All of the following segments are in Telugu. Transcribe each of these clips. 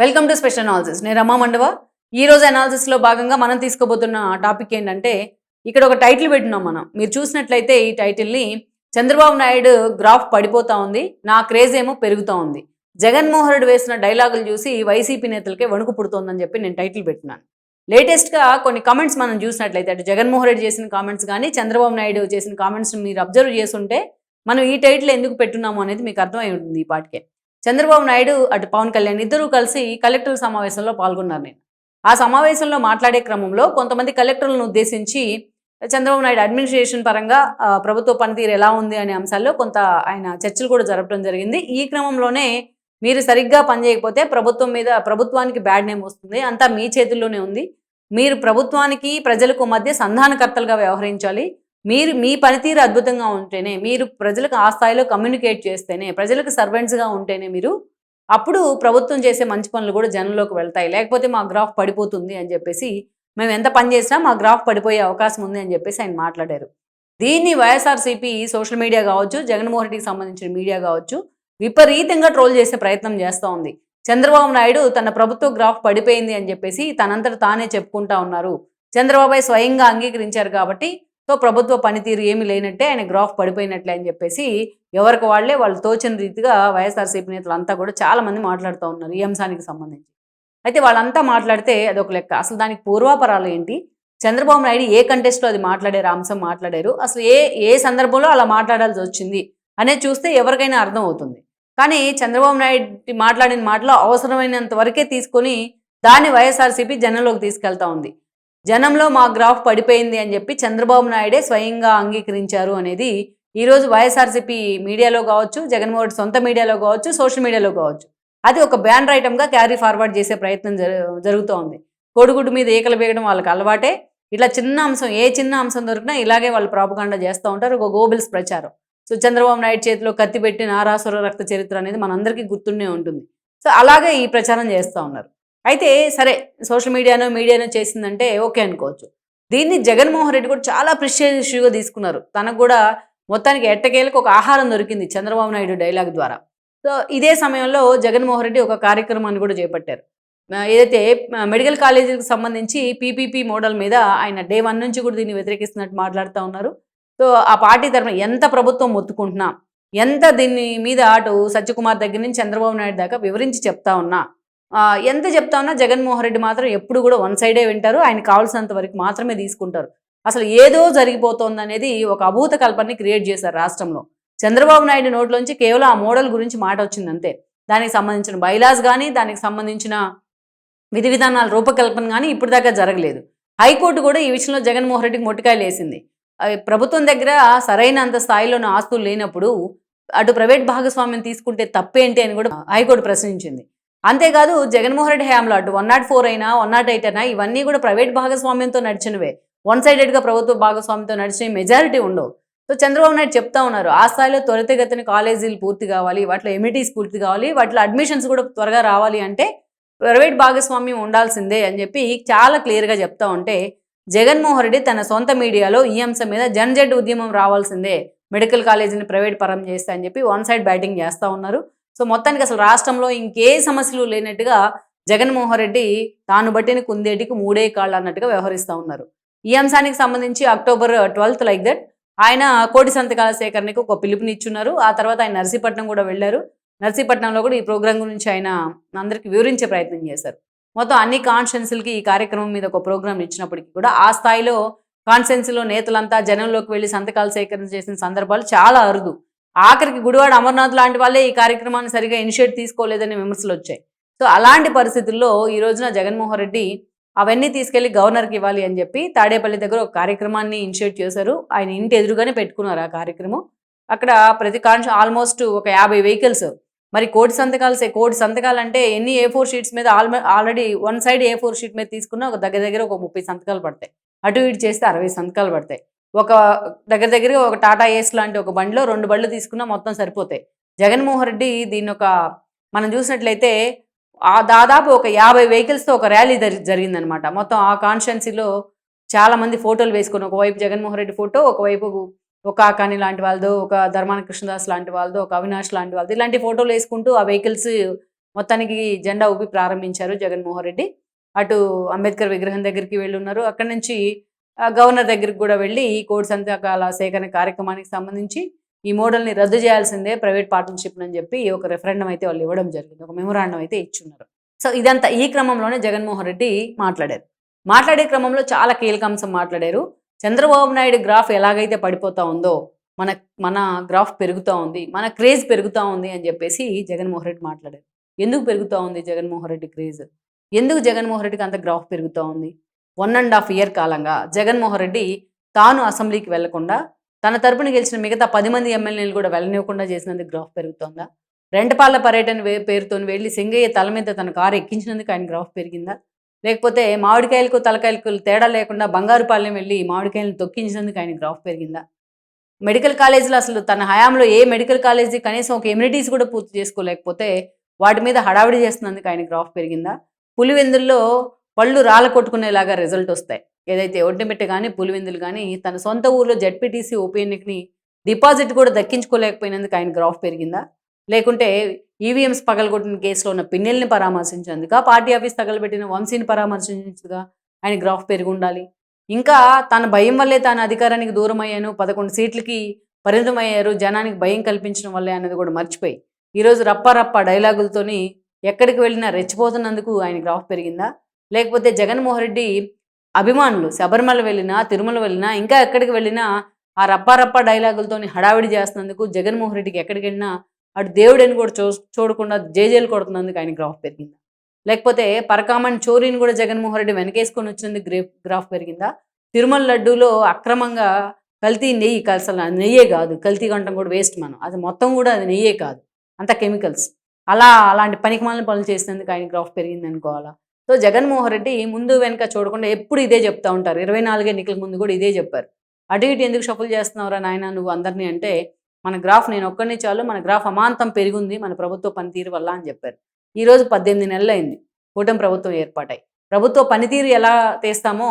వెల్కమ్ టు స్పెషల్ అనాలిసిస్ నేను రమా మండవ. ఈ రోజు అనాలిసిస్లో భాగంగా మనం తీసుకోబోతున్న టాపిక్ ఏంటంటే ఇక్కడ ఒక టైటిల్ పెట్టినాం మనం. మీరు చూసినట్లయితే ఈ టైటిల్ని చంద్రబాబు నాయుడు గ్రాఫ్ పడిపోతా ఉంది నా క్రేజ్ ఏమో పెరుగుతూ ఉంది. జగన్మోహన్ రెడ్డి వేసిన డైలాగులు చూసి వైసీపీ నేతలకే వణుకు పుడుతోందని చెప్పి నేను టైటిల్ పెట్టినాను. లేటెస్ట్గా కొన్ని కామెంట్స్ మనం చూసినట్లయితే అటు జగన్మోహన్ రెడ్డి చేసిన కామెంట్స్ కానీ చంద్రబాబు నాయుడు చేసిన కామెంట్స్ మీరు అబ్జర్వ్ చేస్తుంటే మనం ఈ టైటిల్ ఎందుకు పెట్టున్నాము అనేది మీకు అర్థమై ఉంటుంది ఈ పాటికే. చంద్రబాబు నాయుడు అటు పవన్ కళ్యాణ్ ఇద్దరూ కలిసి కలెక్టర్ల సమావేశంలో పాల్గొన్నారు నేను. ఆ సమావేశంలో మాట్లాడే క్రమంలో కొంతమంది కలెక్టర్లను ఉద్దేశించి చంద్రబాబు నాయుడు అడ్మినిస్ట్రేషన్ పరంగా ప్రభుత్వ పనితీరు ఎలా ఉంది అనే అంశాల్లో కొంత ఆయన చర్చలు కూడా జరపడం జరిగింది. ఈ క్రమంలోనే మీరు సరిగ్గా పనిచేయకపోతే ప్రభుత్వం మీద ప్రభుత్వానికి బ్యాడ్ నేమ్ వస్తుంది. అంతా మీ చేతుల్లోనే ఉంది. మీరు ప్రభుత్వానికి ప్రజలకు మధ్య సంధానకర్తలుగా వ్యవహరించాలి. మీరు మీ పనితీరు అద్భుతంగా ఉంటేనే మీరు ప్రజలకు ఆ స్థాయిలో కమ్యూనికేట్ చేస్తేనే ప్రజలకు సర్వెంట్స్గా ఉంటేనే మీరు అప్పుడు ప్రభుత్వం చేసే మంచి పనులు కూడా జనంలోకి వెళ్తాయి. లేకపోతే మా గ్రాఫ్ పడిపోతుంది అని చెప్పేసి మేము ఎంత పని చేసినా మా గ్రాఫ్ పడిపోయే అవకాశం ఉంది అని చెప్పేసి ఆయన మాట్లాడారు. దీన్ని వైఎస్ఆర్సీపీ సోషల్ మీడియా కావచ్చు జగన్మోహన్ రెడ్డికి సంబంధించిన మీడియా కావచ్చు విపరీతంగా ట్రోల్ చేసే ప్రయత్నం చేస్తూ ఉంది. చంద్రబాబు నాయుడు తన ప్రభుత్వ గ్రాఫ్ పడిపోయింది అని చెప్పేసి తనంతట తానే చెప్పుకుంటా ఉన్నారు. చంద్రబాబు స్వయంగా అంగీకరించారు కాబట్టి సో ప్రభుత్వ పనితీరు ఏమీ లేనట్టే ఆయన గ్రాఫ్ పడిపోయినట్లే అని చెప్పేసి ఎవరికి వాళ్ళే వాళ్ళు తోచిన రీతిగా వైఎస్ఆర్సీపీ నేతలు అంతా కూడా చాలామంది మాట్లాడుతూ ఉన్నారు ఈ అంశానికి సంబంధించి. అయితే వాళ్ళంతా మాట్లాడితే అదొక లెక్క. అసలు దానికి పూర్వాపరాలు ఏంటి? చంద్రబాబు నాయుడు ఏ కంటెస్ట్లో అది మాట్లాడారు? అంశం మాట్లాడారు. అసలు ఏ ఏ సందర్భంలో అలా మాట్లాడాల్సి వచ్చింది అనేది చూస్తే ఎవరికైనా అర్థం అవుతుంది. కానీ చంద్రబాబు నాయుడు మాట్లాడిన మాటలో అవసరమైనంత వరకే తీసుకొని దాన్ని వైఎస్ఆర్సీపీ జనంలోకి తీసుకెళ్తా ఉంది. జనంలో మా గ్రాఫ్ పడిపోయింది అని చెప్పి చంద్రబాబు నాయుడే స్వయంగా అంగీకరించారు అనేది ఈరోజు వైఎస్ఆర్సీపీ మీడియాలో కావచ్చు జగన్మోహన్ రెడ్డి సొంత మీడియాలో కావచ్చు సోషల్ మీడియాలో కావచ్చు. అది ఒక బ్యానర్ ఐటమ్గా క్యారీ ఫార్వర్డ్ చేసే ప్రయత్నం జరుగుతోంది. జరుగుతూ కోడిగుడ్డు మీద ఏకలు వేయడం వాళ్ళకి అలవాటే. ఇట్లా చిన్న అంశం ఏ చిన్న అంశం దొరికినా ఇలాగే వాళ్ళు ప్రాపగాండా చేస్తూ ఉంటారు. ఒక గోబిల్స్ ప్రచారం. సో చంద్రబాబు నాయుడు చేతిలో కత్తి పెట్టి నారాసుర రక్త చరిత్ర అనేది మనందరికీ గుర్తుండే ఉంటుంది. సో అలాగే ఈ ప్రచారం చేస్తూ ఉన్నారు. అయితే సరే సోషల్ మీడియానో మీడియానో చేసిందంటే ఓకే అనుకోవచ్చు. దీన్ని జగన్మోహన్ రెడ్డి కూడా చాలా ప్రిషియస్ ఇష్యూగా తీసుకున్నారు. తనకు కూడా మొత్తానికి ఎట్టకేలకు ఒక ఆహారం దొరికింది చంద్రబాబు నాయుడు డైలాగ్ ద్వారా. సో ఇదే సమయంలో జగన్మోహన్ రెడ్డి ఒక కార్యక్రమాన్ని కూడా చేపట్టారు. ఏదైతే మెడికల్ కాలేజీకి సంబంధించి పీపీపీ మోడల్ మీద ఆయన డే వన్ నుంచి కూడా దీన్ని వ్యతిరేకిస్తున్నట్టు మాట్లాడుతూ ఉన్నారు. సో ఆ పార్టీ తరఫున ఎంత ప్రభుత్వం మొత్తుకుంటున్నా ఎంత దీని మీద అటు సత్యకుమార్ దగ్గర నుంచి చంద్రబాబు నాయుడు దాకా వివరించి చెప్తా ఉన్నా ఎంత చెప్తా ఉన్నా జగన్మోహన్ రెడ్డి మాత్రం ఎప్పుడు కూడా వన్ సైడే వింటారు. ఆయన కావాల్సినంత వరకు మాత్రమే తీసుకుంటారు. అసలు ఏదో జరిగిపోతోంది అనేది ఒక అభూత కల్పనని క్రియేట్ చేశారు రాష్ట్రంలో. చంద్రబాబు నాయుడు నోట్లోంచి కేవలం ఆ మోడల్ గురించి మాట వచ్చింది అంతే దానికి సంబంధించిన బైలాస్ కానీ దానికి సంబంధించిన విధి విధానాల రూపకల్పన కానీ ఇప్పటిదాకా దాకా జరగలేదు. హైకోర్టు కూడా ఈ విషయంలో జగన్మోహన్ రెడ్డికి మొట్టికాయలు వేసింది. ప్రభుత్వం దగ్గర సరైనంత స్థాయిలోని ఆస్తులు లేనప్పుడు అటు ప్రైవేట్ భాగస్వామ్యం తీసుకుంటే తప్పేంటి అని కూడా హైకోర్టు ప్రశ్నించింది. అంతేకాదు జగన్మోహన్ రెడ్డి హయాంలో అటు వన్ నాట్ ఫోర్ అయినా వన్ నాట్ ఎయిట్ అయినా ఇవన్నీ కూడా ప్రైవేట్ భాగస్వామ్యంతో నడిచినవే. వన్ సైడెడ్గా ప్రభుత్వ భాగస్వామ్యంతో నడిచిన మెజారిటీ ఉండవు. సో చంద్రబాబు నాయుడు చెప్తా ఉన్నారు ఆ స్థాయిలో త్వరితగతిన కాలేజీలు పూర్తి కావాలి వాటిలో ఎమిటీస్ పూర్తి కావాలి వాటిలో అడ్మిషన్స్ కూడా త్వరగా రావాలి అంటే ప్రైవేట్ భాగస్వామ్యం ఉండాల్సిందే అని చెప్పి చాలా క్లియర్గా చెప్తా ఉంటే జగన్మోహన్ రెడ్డి తన సొంత మీడియాలో ఈ అంశం మీద జన్జెడ్ ఉద్యమం రావాల్సిందే మెడికల్ కాలేజీని ప్రైవేట్ పరం చేస్తా అని చెప్పి వన్ సైడ్ బ్యాటింగ్ చేస్తూ ఉన్నారు. సో మొత్తానికి అసలు రాష్ట్రంలో ఇంకే సమస్యలు లేనట్టుగా జగన్మోహన్ రెడ్డి తాను బట్టిన కుందేటికి మూడే కాళ్ళు అన్నట్టుగా వ్యవహరిస్తూ ఉన్నారు. ఈ అంశానికి సంబంధించి అక్టోబర్ ట్వెల్త్ లైక్ దట్ ఆయన కోటి సంతకాల సేకరణకు ఒక పిలుపునిచ్చున్నారు. ఆ తర్వాత ఆయన నర్సీపట్నం కూడా వెళ్ళారు. నర్సీపట్నంలో కూడా ఈ ప్రోగ్రాం గురించి ఆయన అందరికీ వివరించే ప్రయత్నం చేశారు. మొత్తం అన్ని కాన్స్టిట్యున్సీలకి ఈ కార్యక్రమం మీద ఒక ప్రోగ్రాం ఇచ్చినప్పటికీ కూడా ఆ స్థాయిలో కాన్స్టిట్యున్సీలో నేతలంతా జనంలోకి వెళ్ళి సంతకాలు సేకరణ చేసిన సందర్భాలు చాలా అరుదు. ఆఖరికి గుడివాడ అమర్నాథ్ లాంటి వాళ్ళే ఈ కార్యక్రమాన్ని సరిగా ఇనిషియేట్ తీసుకోలేదని విమర్శలు వచ్చాయి. సో అలాంటి పరిస్థితుల్లో ఈ రోజున జగన్మోహన్ రెడ్డి అవన్నీ తీసుకెళ్ళి గవర్నర్కి ఇవ్వాలి అని చెప్పి తాడేపల్లి దగ్గర ఒక కార్యక్రమాన్ని ఇనిషియేట్ చేశారు. ఆయన ఇంటి ఎదురుగానే పెట్టుకున్నారు ఆ కార్యక్రమం. అక్కడ ప్రతి కాన్స్ ఆల్మోస్ట్ ఒక యాభై వెహికల్స్ మరి కోటి సంతకాలు కోటి సంతకాలు అంటే ఎన్ని ఏ ఫోర్ షీట్స్ మీద ఆల్మ already one side A four sheet మీద తీసుకున్నా ఒక దగ్గర దగ్గర ఒక ముప్పై సంతకాలు పడతాయి. అటు ఇటు చేస్తే అరవై సంతకాలు పడతాయి. ఒక దగ్గర దగ్గర ఒక టాటా ఏస్ లాంటి ఒక బండిలో రెండు బళ్ళు తీసుకున్నా మొత్తం సరిపోతాయి. జగన్మోహన్ రెడ్డి దీన్ని ఒక మనం చూసినట్లయితే ఆ దాదాపు ఒక యాభై వెహికల్స్తో ఒక ర్యాలీ జరి- జరిగిందనమాట మొత్తం ఆ కాన్స్టెన్సీలో చాలా మంది ఫోటోలు వేసుకొని ఒకవైపు జగన్మోహన్ రెడ్డి ఫోటో ఒకవైపు ఒక ఆకాని లాంటి వాళ్ళదో ఒక ధర్మాన కృష్ణదాస్ లాంటి వాళ్ళదో ఒక అవినాష్ లాంటి వాళ్ళది ఇలాంటి ఫోటోలు వేసుకుంటూ ఆ వెహికల్స్ మొత్తానికి జెండా ఊపి ప్రారంభించారు జగన్మోహన్ రెడ్డి. అటు అంబేద్కర్ విగ్రహం దగ్గరికి వెళ్ళున్నారు. అక్కడి నుంచి గవర్నర్ దగ్గరికి కూడా వెళ్ళి ఈ కోడి సంతకాల సేకరణ కార్యక్రమానికి సంబంధించి ఈ మోడల్ని రద్దు చేయాల్సిందే ప్రైవేట్ పార్ట్నర్షిప్ అని చెప్పి ఒక రెఫరెండం అయితే వాళ్ళు ఇవ్వడం జరిగింది. ఒక మెమోరాండం అయితే ఇచ్చున్నారు. సో ఇదంతా ఈ క్రమంలోనే జగన్మోహన్ రెడ్డి మాట్లాడారు. మాట్లాడే క్రమంలో చాలా కీలక అంశం మాట్లాడారు. చంద్రబాబు నాయుడు గ్రాఫ్ ఎలాగైతే పడిపోతా ఉందో మన మన గ్రాఫ్ పెరుగుతూ ఉంది మన క్రేజ్ పెరుగుతూ ఉంది అని చెప్పేసి జగన్మోహన్ రెడ్డి మాట్లాడారు. ఎందుకు పెరుగుతూ ఉంది జగన్మోహన్ రెడ్డి క్రేజ్ ఎందుకు జగన్మోహన్ రెడ్డికి అంత గ్రాఫ్ పెరుగుతూ ఉంది? వన్ అండ్ హాఫ్ ఇయర్ కాలంగా జగన్మోహన్ రెడ్డి తాను అసెంబ్లీకి వెళ్ళకుండా తన తరపున గెలిచిన మిగతా పది మంది ఎమ్మెల్యేలు కూడా వెళ్ళనివ్వకుండా చేసినందుకు గ్రాఫ్ పెరుగుతోందా? రెంటపాళ్ళ పర్యటన పేరుతో వెళ్ళి సింగయ్య తల మీద తన కారు ఎక్కించినందుకు ఆయన గ్రాఫ్ పెరిగిందా? లేకపోతే మామిడికాయలకు తలకాయలకు తేడా లేకుండా బంగారుపాలెం వెళ్ళి మామిడికాయలను తొక్కించినందుకు ఆయన గ్రాఫ్ పెరిగిందా? మెడికల్ కాలేజీలో అసలు తన హయాంలో ఏ మెడికల్ కాలేజీ కనీసం ఒక ఎమ్యూనిటీస్ కూడా పూర్తి చేసుకోలేకపోతే వాటి మీద హడావిడి చేస్తున్నందుకు ఆయన గ్రాఫ్ పెరిగిందా? పులివెందుల్లో పళ్ళు రాళ్ళ కొట్టుకునేలాగా రిజల్ట్ వస్తాయి. ఏదైతే ఒడ్డెమిట్ట కానీ పులివెందులు కానీ తన సొంత ఊర్లో జడ్పీటీసీ ఉప ఎన్నికని డిపాజిట్ కూడా దక్కించుకోలేకపోయినందుకు ఆయన గ్రాఫ్ పెరిగిందా? లేకుంటే ఈవీఎంస్ పగలగొట్టిన కేసులో ఉన్న పిన్నెల్ని పరామర్శించేందుక? పార్టీ ఆఫీస్ తగలబెట్టిన వంశీని పరామర్శించగా ఆయన గ్రాఫ్ పెరిగి ఉండాలి ఇంకా తన భయం వల్లే తాను అధికారానికి దూరం అయ్యాను పదకొండు సీట్లకి పరిమితం అయ్యారు జనానికి భయం కల్పించడం వల్లే అనేది కూడా మర్చిపోయి. ఈరోజు రప్ప రప్ప డైలాగులతోని ఎక్కడికి వెళ్ళినా రెచ్చిపోతున్నందుకు ఆయన గ్రాఫ్ పెరిగిందా? లేకపోతే జగన్మోహన్ రెడ్డి అభిమానులు శబరిమల వెళ్ళినా తిరుమల వెళ్ళినా ఇంకా ఎక్కడికి వెళ్ళినా ఆ రప్ప డైలాగులతోని హడావిడి చేస్తున్నందుకు జగన్మోహన్ రెడ్డికి ఎక్కడికి వెళ్ళినా అటు దేవుడని కూడా చూ చూడకుండా జేజేలు కొడుతున్నందుకు ఆయన గ్రాఫ్ పెరిగిందా? లేకపోతే పరకామన్ చోరీని కూడా జగన్మోహన్ రెడ్డి వెనకేసుకొని వచ్చినందుకు గ్రే గ్రాఫ్ పెరిగిందా? తిరుమల లడ్డూలో అక్రమంగా కల్తీ నెయ్యి అసలు అది నెయ్యే కాదు కల్తీ గంటం కూడా వేస్ట్ మనం. అది మొత్తం కూడా అది నెయ్యే కాదు అంత కెమికల్స్. అలా అలాంటి పనికిమాలిన పనులు చేసినందుకు ఆయన గ్రాఫ్ పెరిగింది అనుకోవాలా సో జగన్మోహన్ రెడ్డి ముందు వెనక చూడకుండా ఎప్పుడు ఇదే చెప్తా ఉంటారు. ఇరవై నాలుగు ఎన్నికల ముందు కూడా ఇదే చెప్పారు. అటు ఇటు ఎందుకు షఫుల్ చేస్తున్నావురా నాయన నువ్వు అందరినీ అంటే మన గ్రాఫ్ నేను ఒక్కడిని చాలు మన గ్రాఫ్ అమాంతం పెరిగింది మన ప్రభుత్వ పనితీరు వల్ల అని చెప్పారు. ఈ రోజు పద్దెనిమిది నెలలు అయింది కూటమి ప్రభుత్వం ఏర్పాటై. ప్రభుత్వ పనితీరు ఎలా తీస్తామో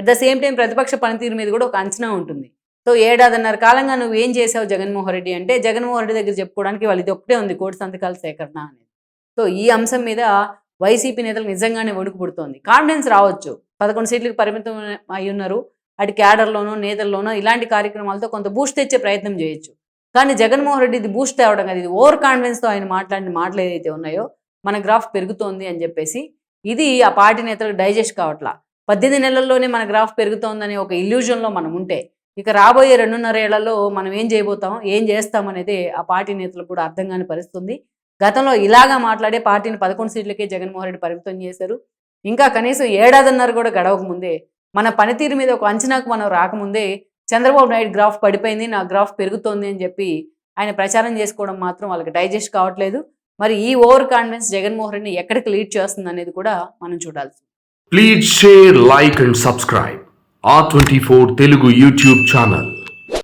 ఎట్ ద సేమ్ టైం ప్రతిపక్ష పనితీరు మీద కూడా ఒక అంచనా ఉంటుంది. సో ఏడాదిన్నర కాలంగా నువ్వు ఏం చేసావు జగన్మోహన్ రెడ్డి అంటే జగన్మోహన్ రెడ్డి దగ్గర చెప్పుకోవడానికి వాళ్ళు ఇది ఒకటే ఉంది కోటి సంతకాల సేకరణ అనేది. సో ఈ అంశం మీద వైసీపీ నేతలకు నిజంగానే వణుకు పుడుతోంది. కాన్ఫిడెన్స్ రావచ్చు. పదకొండు సీట్లకు పరిమితం అయి ఉన్నారు. అటు క్యాడర్లోనో నేతల్లోనో ఇలాంటి కార్యక్రమాలతో కొంత బూస్ట్ తెచ్చే ప్రయత్నం చేయొచ్చు. కానీ జగన్మోహన్ రెడ్డి ఇది బూస్ట్ తేవడం కాదు. ఇది ఓవర్ కాన్ఫిడెన్స్తో ఆయన మాట్లాడిన మాటలు ఏదైతే ఉన్నాయో మన గ్రాఫ్ పెరుగుతోంది అని చెప్పేసి ఇది ఆ పార్టీ నేతలకు డైజెస్ట్ కావట్లా. పద్దెనిమిది నెలల్లోనే మన గ్రాఫ్ పెరుగుతోందనే ఒక ఇల్యూజన్లో మనం ఉంటే ఇక రాబోయే రెండున్నర ఏళ్ళలో మనం ఏం చేయబోతాం ఏం చేస్తాం అనేది ఆ పార్టీ నేతలకు కూడా అర్థం కాని పరిస్థితుంది. గతంలో ఇలాగా మాట్లాడే పార్టీని పదకొండు సీట్లకే జగన్మోహన్ రెడ్డి పరిమితం చేశారు ఇంకా కనీసం ఏడాదిన్నర కూడా గడవక ముందే మన పనితీరు మీద ఒక అంచనాకు మనం రాకముందే చంద్రబాబు నాయుడు గ్రాఫ్ పడిపోయింది నా గ్రాఫ్ పెరుగుతోంది అని చెప్పి ఆయన ప్రచారం చేసుకోవడం మాత్రం వాళ్ళకి డైజెస్ట్ కావట్లేదు మరి ఈ ఓవర్ కాన్ఫిడెన్స్ జగన్మోహన్ రెడ్డిని ఎక్కడికి లీడ్ చేస్తుంది అనేది కూడా మనం చూడాల్సి Please share, like and subscribe. R24 Telugu YouTube channel.